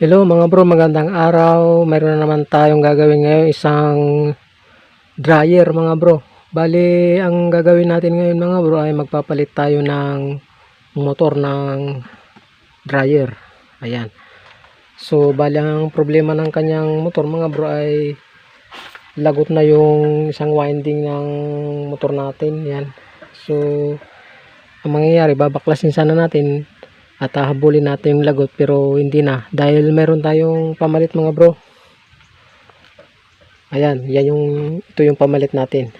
Hello mga bro, magandang araw. Mayroon na naman tayong gagawin ngayon isang dryer mga bro. Bali, ang gagawin natin ngayon mga bro ay magpapalit tayo ng motor ng dryer. Ayan. So, bali ang problema ng kanyang motor mga bro ay lagot na yung isang winding ng motor natin. Yan. So, ang mangyayari, babaklasin sana natin at hahabulin natin yung lagot pero hindi na dahil meron tayong pamalit mga bro ayan yan yung ito yung pamalit natin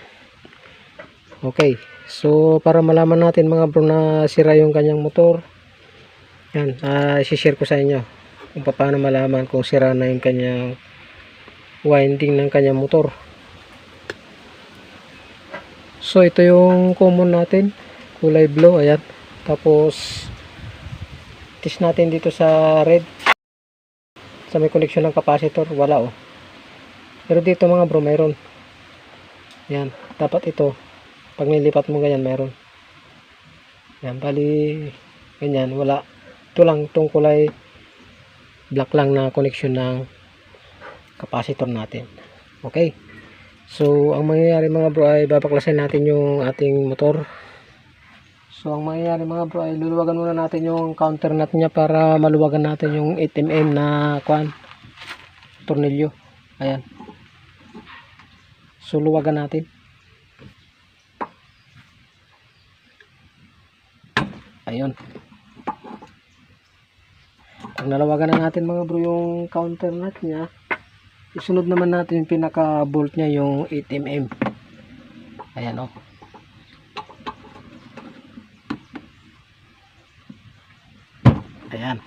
okay so para malaman natin mga bro na sira yung kanyang motor yan uh, share ko sa inyo kung paano malaman kung sira na yung kanyang winding ng kanyang motor. So ito yung common natin. Kulay blue ayan. Tapos test natin dito sa red. Sa may connection ng capacitor wala oh. Pero dito mga bro mayroon yan dapat ito. Pag nilipat mo ganyan mayroon yan bali ganyan wala. Ito lang itong kulay black lang na connection ng capacitor natin okay so ang mangyayari mga bro ay babaklasin natin yung ating motor So, ang mangyayari mga bro ay luluwagan muna natin yung counter nut niya para maluwagan natin yung 8mm na kwan tornilyo. Ayan. So, luwagan natin. Ayun. Pag nalawagan na natin mga bro yung counter nut niya, isunod naman natin yung pinaka bolt niya yung 8mm. Ayan oh. Ayan.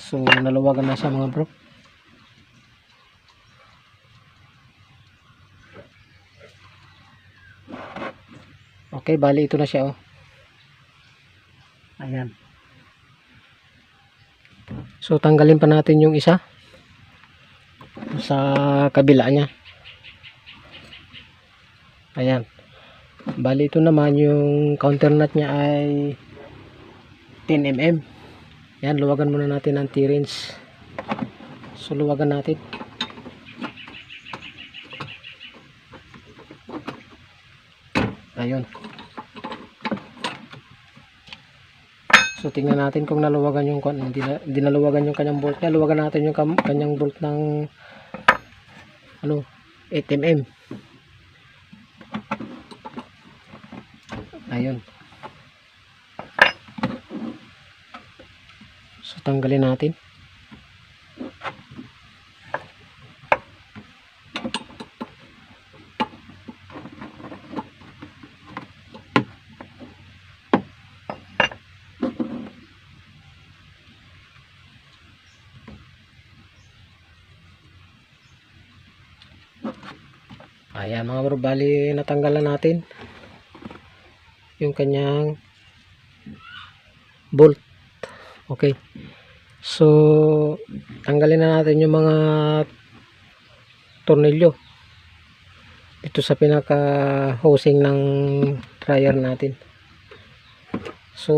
So, naluwagan na siya mga bro. Okay, bali ito na siya oh. Ayan. So, tanggalin pa natin yung isa sa kabila niya. Ayan. Bali ito naman yung counter nut niya ay 10mm. Yan, luwagan muna natin ang T-rings. So, luwagan natin. Ayun. So, tingnan natin kung naluwagan yung kung hindi, na, hindi naluwagan yung kanyang bolt niya. Luwagan natin yung kanyang bolt ng ano, 8mm. Ayun. So, tanggalin natin. Ayan mga bro, bali natanggalan natin yung kanyang bolt. Okay. So, tanggalin na natin yung mga tornilyo dito sa pinaka hosing ng dryer natin. So,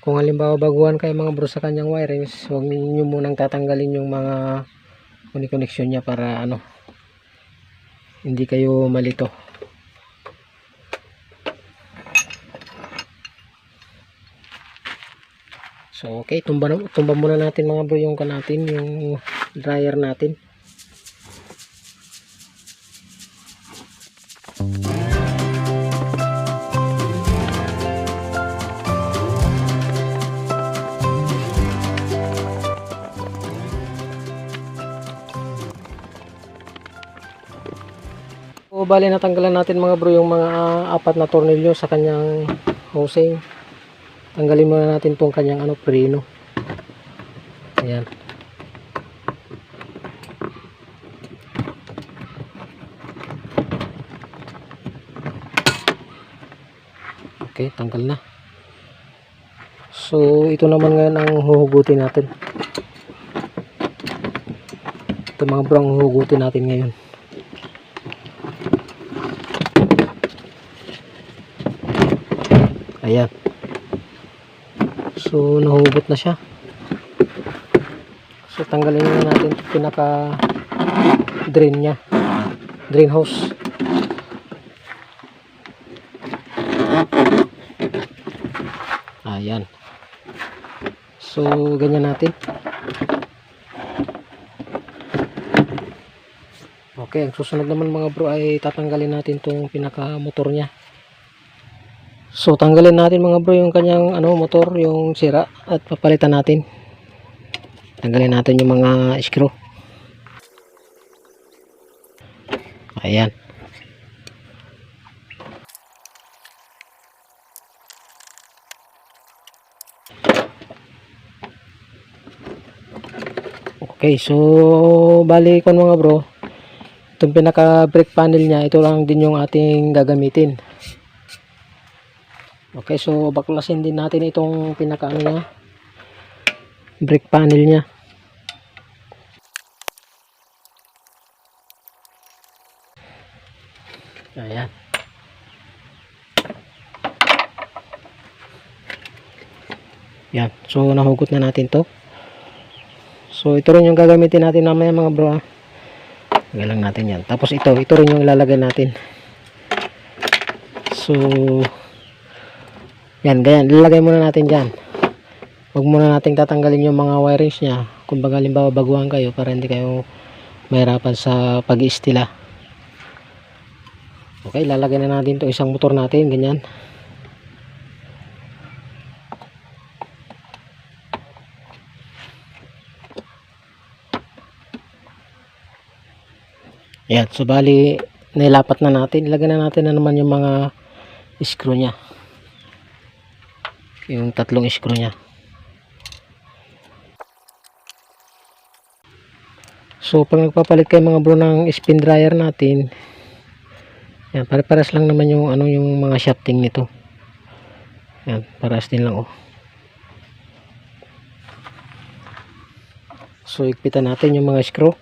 kung halimbawa baguhan kayo mga bro sa kanyang wirings, huwag ninyo munang tatanggalin yung mga connection niya para ano hindi kayo malito. So, okay. Tumba, tumba muna natin mga bro yung kan natin, yung dryer natin. Bali natanggalan natin mga bro yung mga ah, apat na tornilyo sa kanyang hosing tanggalin muna natin tong kanyang ano preno. Ayan. Okay tanggal na. So ito naman ngayon ang huhugutin natin. Ito mga bro ang huhugutin natin ngayon Ayan. So, nahubot na siya. So, tanggalin na natin ito pinaka drain niya. Drain hose. Ayan. So, ganyan natin. Okay, ang susunod naman mga bro ay tatanggalin natin tong pinaka motor niya. So, tanggalin natin mga bro yung kanyang ano, motor, yung sira at papalitan natin. Tanggalin natin yung mga screw. Ayan. Okay, so bali kon mga bro, itong pinaka brake panel niya, ito lang din yung ating gagamitin. Okay, so baklasin din natin itong pinaka ano niya, brake panel niya. Ayan. Yan. So, nahugot na natin to. So, ito rin yung gagamitin natin namaya mga bro. ah. Lagay lang natin yan. Tapos ito, ito rin yung ilalagay natin. So, yan, ganyan. Ilalagay muna natin dyan. Huwag muna natin tatanggalin yung mga wirings niya. Kung baga limbawa baguhan kayo para hindi kayo mahirapan sa pag-iistila. Okay, lalagay na natin to isang motor natin. Ganyan. Yan, so bali nailapat na natin. Ilagay na natin na naman yung mga screw niya. Yung tatlong screw niya. So pag nagpapalit kayo mga bro ng spin dryer natin, yan, pare-paras lang naman yung ano yung mga shafting nito. Yan, paras din lang oh. So ikpitan natin yung mga screw.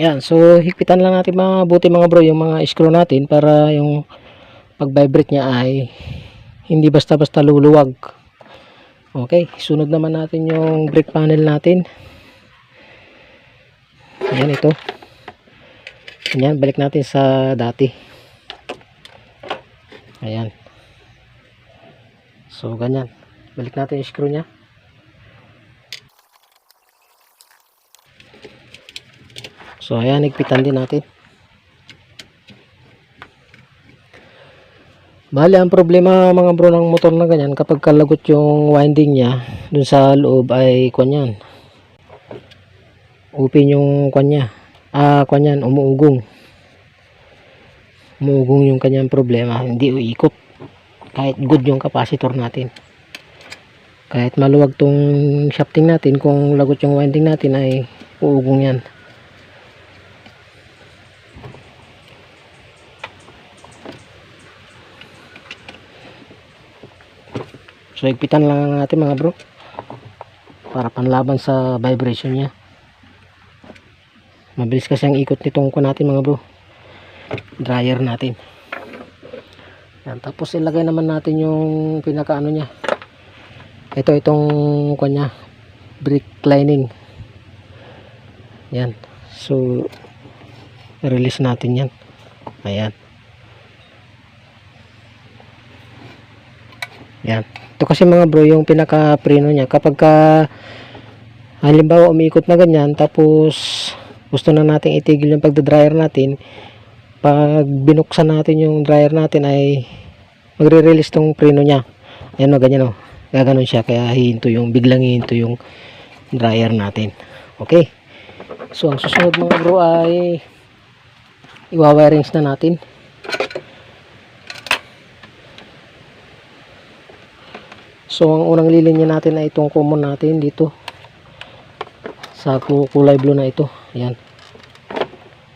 Yan, so higpitan lang natin mabuti mga bro yung mga screw natin para yung pag-vibrate niya ay hindi basta-basta luluwag. Okay, sunod naman natin yung brake panel natin. Yan ito. Yan, balik natin sa dati. Ayan. So, ganyan. Balik natin yung screw niya. So ayan, nagpitan din natin. Bali, ang problema mga bro ng motor na ganyan, kapag kalagot yung winding niya, dun sa loob ay kwan Open yung kwan. Ah, kwan yan, umuugong. Umuugong yung kanyang problema, hindi uikot. Kahit good yung capacitor natin. Kahit maluwag tong shafting natin, kung lagot yung winding natin ay uugong yan. So higpitan lang natin mga bro para panlaban sa vibration niya. Mabilis kasi ang ikot nitong ko natin mga bro. Dryer natin. Yan, tapos ilagay naman natin yung pinaka ano niya. Ito itong kanya brick lining. Yan. So release natin yan. Ayan. Yan. Ito kasi mga bro, yung pinaka preno niya. Kapag ka, halimbawa umiikot na ganyan, tapos gusto na natin itigil yung pagda-dryer natin, pag binuksan natin yung dryer natin ay magre-release tong preno niya. Ayan o, ganyan o. Gaganon siya, kaya hihinto yung, biglang hihinto yung dryer natin. Okay. So, ang susunod mga bro ay iwa-wirings na natin. So ang unang lilinya natin ay itong common natin dito. Sa kulay blue na ito. Ayan.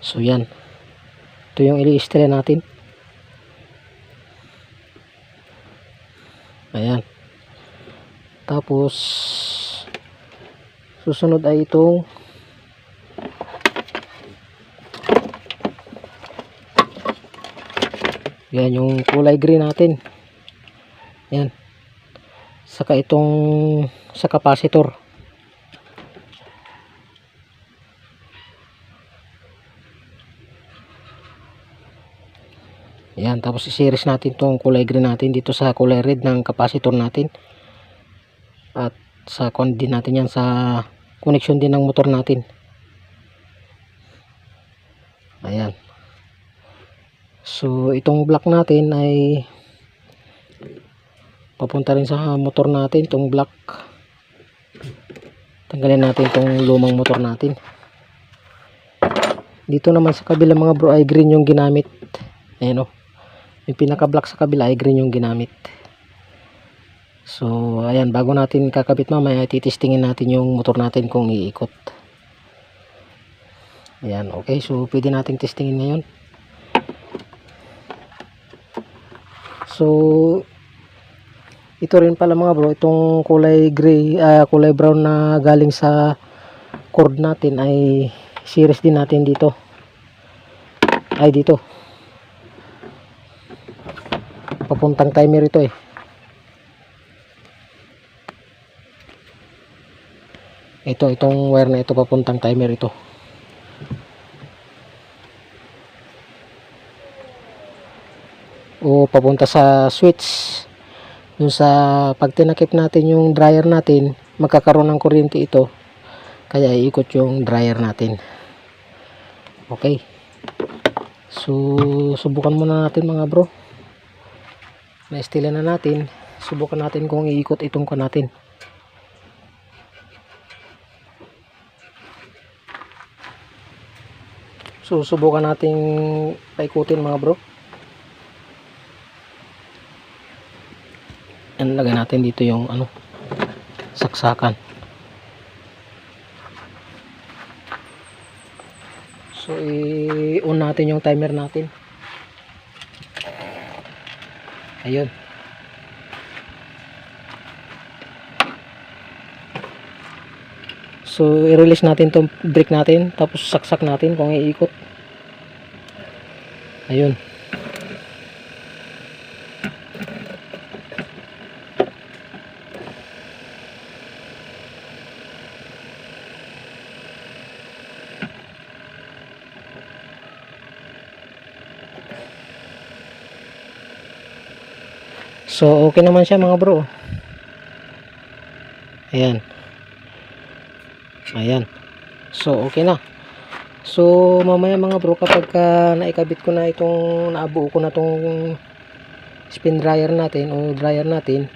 So yan. Ito yung ili-stray natin. Ayan. Tapos susunod ay itong yan yung kulay green natin. Ayan. Saka itong sa capacitor. Yan, tapos i-series natin tong kulay green natin dito sa kulay red ng capacitor natin. At sa kon din natin yan sa connection din ng motor natin. Ayan. So, itong block natin ay papunta rin sa motor natin, itong block. Tanggalin natin itong lumang motor natin. Dito naman sa kabila mga bro ay green yung ginamit. Ayan o. Yung pinaka-block sa kabila ay green yung ginamit. So, ayan, bago natin kakabit mamaya, titistingin natin yung motor natin kung iikot. Ayan, okay. So, pwede natin testingin ngayon. So, ito rin pala mga bro, itong kulay gray, ah, kulay brown na galing sa cord natin ay series din natin dito. Ay, dito. Papuntang timer ito eh. Ito, itong wire na ito papuntang timer ito. O papunta sa switch. Yung sa pag tinakip natin yung dryer natin, magkakaroon ng kuryente ito. Kaya iikot yung dryer natin. Okay. So, subukan muna natin mga bro. Na-estila na natin. Subukan natin kung iikot itong ka natin. So, subukan nating paikutin mga bro. Yan, lagay natin dito yung ano, saksakan. So, i-on natin yung timer natin. Ayun. So, i-release natin tong brake natin, tapos saksak natin kung iikot. Ayun. So, okay naman siya mga bro. Ayan. Ayan. So, okay na. So, mamaya mga bro, kapag ka naikabit ko na itong, naabuo ko na itong spin dryer natin o dryer natin,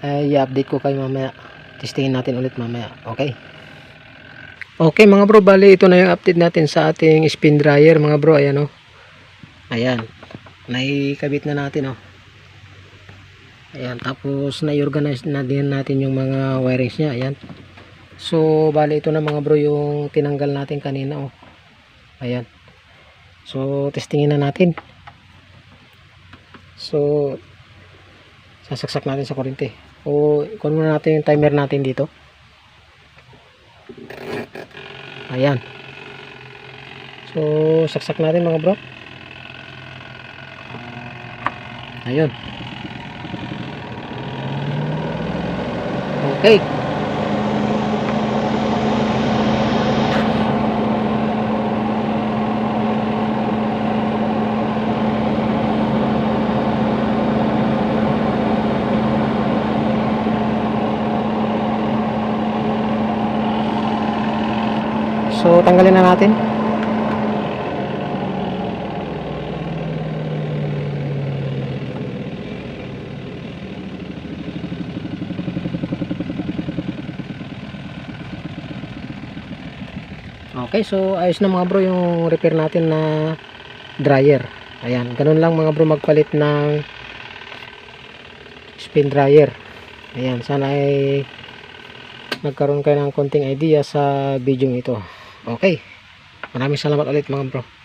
ay i-update ko kayo mamaya. Testingin natin ulit mamaya. Okay. Okay mga bro, bali ito na yung update natin sa ating spin dryer mga bro. Ayan o. Ayan. Naikabit na natin o. Ayan. Tapos na-organize na din natin yung mga wirings niya. Ayan. So, bali ito na mga bro yung tinanggal natin kanina oh. Ayan. So, testingin na natin. So, sasaksak natin sa kuryente. O, ikon muna natin yung timer natin dito. Ayan. So, saksak natin mga bro. Ayun. Okay. So, tanggalin na natin. Okay, so ayos na mga bro yung repair natin na dryer. Ayan, ganun lang mga bro magpalit ng spin dryer. Ayan, sana ay magkaroon kayo ng konting idea sa video ito. Okay. Maraming salamat ulit mga bro.